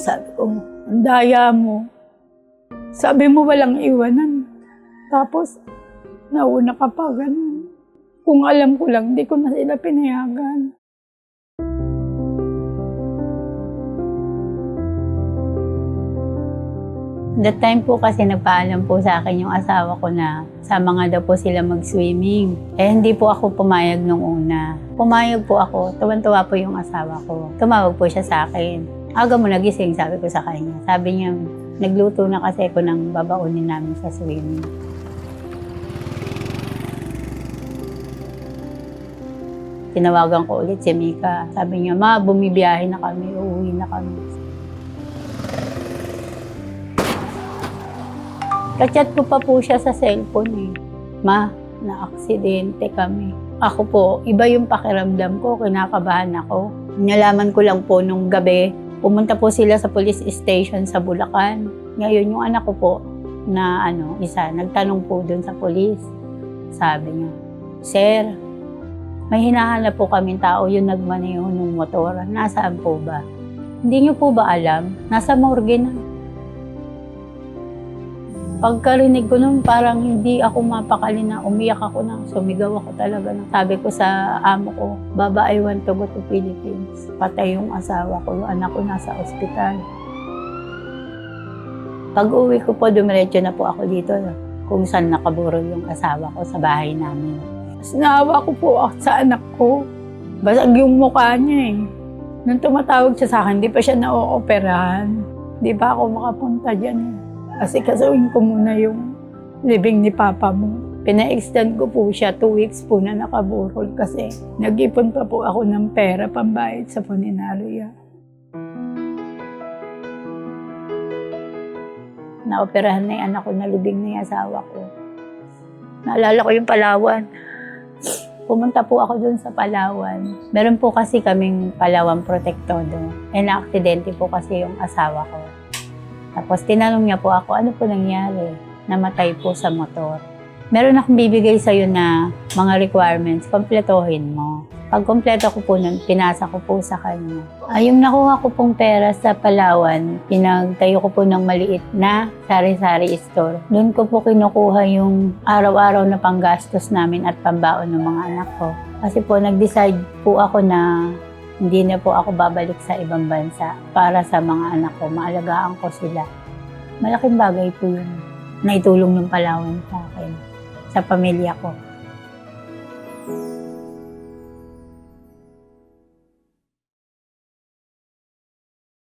Sabi ko, ang daya mo. Sabi mo walang iwanan. Tapos, nauna ka pa ganun. Kung alam ko lang, di ko na sila pinayagan. That time po kasi nagpaalam po sa akin yung asawa ko na sama nga daw po sila mag-swimming. Eh hindi po ako pumayag nung una. Pumayag po ako, tuwan-tuwa po yung asawa ko. Tumawag po siya sa akin. Aga mo nagising, sabi ko sa kanya. Sabi niya, nagluto na kasi ako ng babaunin namin sa swimming. Tinawagan ko ulit si Mika. Sabi niya, ma, bumibiyahe na kami, uuwi na kami. Kachat ko pa po siya sa cellphone eh. Ma, na-aksidente kami. Ako po, iba yung pakiramdam ko, kinakabahan ako. Nalaman ko lang po nung gabi, pumunta po sila sa police station sa Bulacan. Ngayon yung anak ko po, na ano, isa, nagtanong po dun sa police. Sabi niya, Sir, may hinahanap po kaming tao yung nagmaneho ng motor. Nasaan po ba? Hindi niyo po ba alam? Nasa morgue na. Pagkarinig ko nun, parang hindi ako mapakali na umiyak ako na. Sumigaw ako talaga. na. Sabi ko sa amo ko, Baba, I want to go to Philippines. Patay yung asawa ko, yung anak ko nasa ospital. Pag uwi ko po, dumiretso na po ako dito kung saan nakaburol yung asawa ko sa bahay namin. Mas ko po ako sa anak ko. Basag yung mukha niya eh. Nung tumatawag siya sa akin, di pa siya na-operahan. Di ba ako makapunta dyan eh. Kasi kasawin ko muna yung living ni Papa mo. Pina-extend ko po siya, two weeks po na nakaburol kasi nag-ipon pa po ako ng pera pambayad sa puninarya. Naoperahan na yung anak ko, nalibing na yung asawa ko. Naalala ko yung Palawan. Pumunta po ako dun sa Palawan. Meron po kasi kaming Palawan Protectodo. Eh, na-aksidente po kasi yung asawa ko. Tapos tinanong niya po ako, ano po nangyari? Namatay po sa motor. Meron akong bibigay sa'yo na mga requirements, kompletohin mo. Pag kompleto ko po nun, pinasa ko po sa kanya. Ay, yung nakuha ko pong pera sa Palawan, pinagtayo ko po ng maliit na sari-sari store. Doon ko po kinukuha yung araw-araw na panggastos namin at pambaon ng mga anak ko. Kasi po, nag-decide po ako na hindi na po ako babalik sa ibang bansa para sa mga anak ko. Maalagaan ko sila. Malaking bagay po yun. Naitulong ng Palawan sa akin, sa pamilya ko.